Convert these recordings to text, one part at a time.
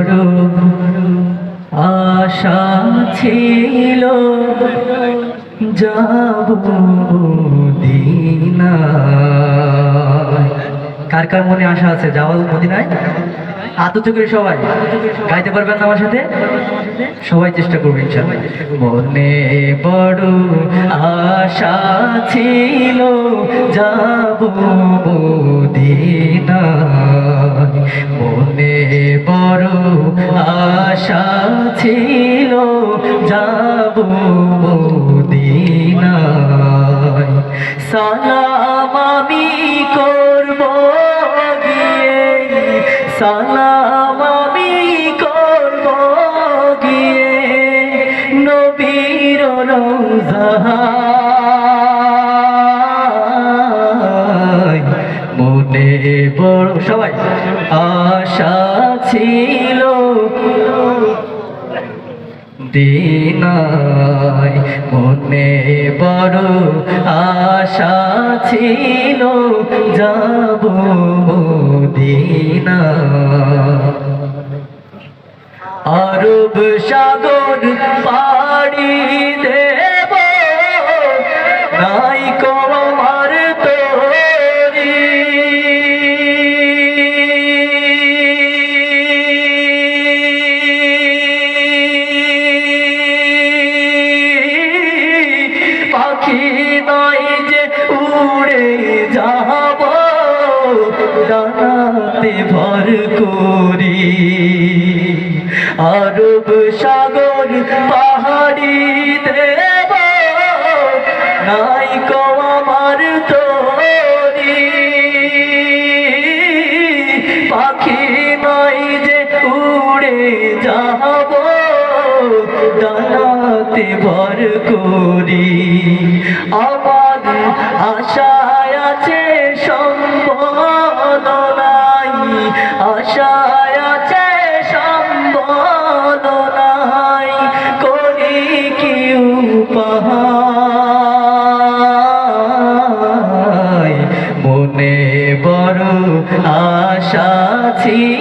বড় আশা ছিল যাব কার কার মনে আশা আছে? যাওয়া মদিনায়? আতত করে সবাই। গাইতে পারবেন না আমার সাথে? সবাই চেষ্টা করবেন মনে বড় আশা ছিল যাব ছিল যাব মদিনায়। সালাম আমি করব গিয়ে। সালাম আমি করব গিয়ে। নবীর রোজায়। মনে বড় সবাই, আশা ছিল দিনায় মনে বড় আশা ছিল যাব দিনা আরব সাগর পাড়ি পাখি নয় যে উড়ে যাব, ডানাতে ভর করি। আরব সাগর পাহাড়ি দেব নাই কো আমার তোরি পাখি নয় যে উড়ে ভর করি। আমার আশায় আছে সম্বল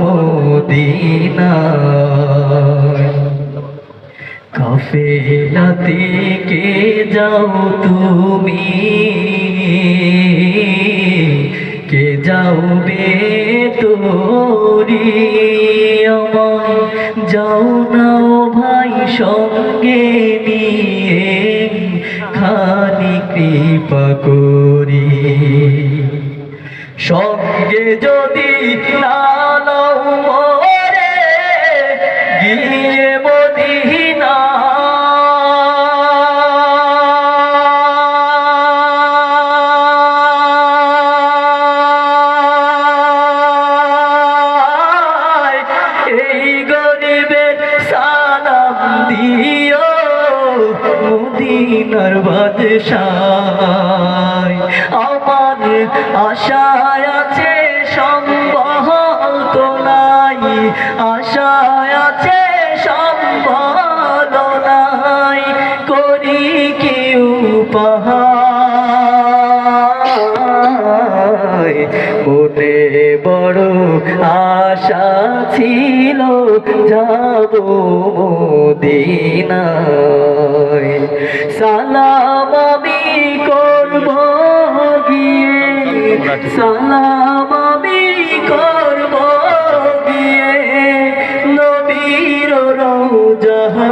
মদিনায়। কাফেলাতে কে যাও তুমি? কে যাওবে তোরি? আমার যাও নাও ভাই সঙ্গে নিয়ে, খানি কৃপা করি। সঙ্গে যদি না দিও মদিনার বাদশায়। আমার আশায় আছে সম্বল তো নাই। আশায় আছে সম্বল নাই। করি কি উপহার মনে বড় আশা ছিল যাব মদিনায়। সালাম আমি করব গিয়ে সালাম আমি করব গিয়ে নবীর রোজায়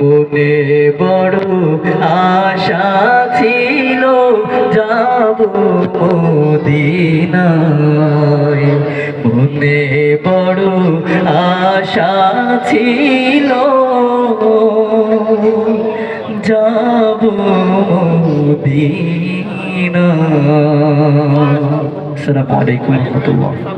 মনে যাব মদিনায়। মনে বড় আশা ছিল যাব মদিনায়। আসসালামু আলাইকুম রহমতুল্লাহ।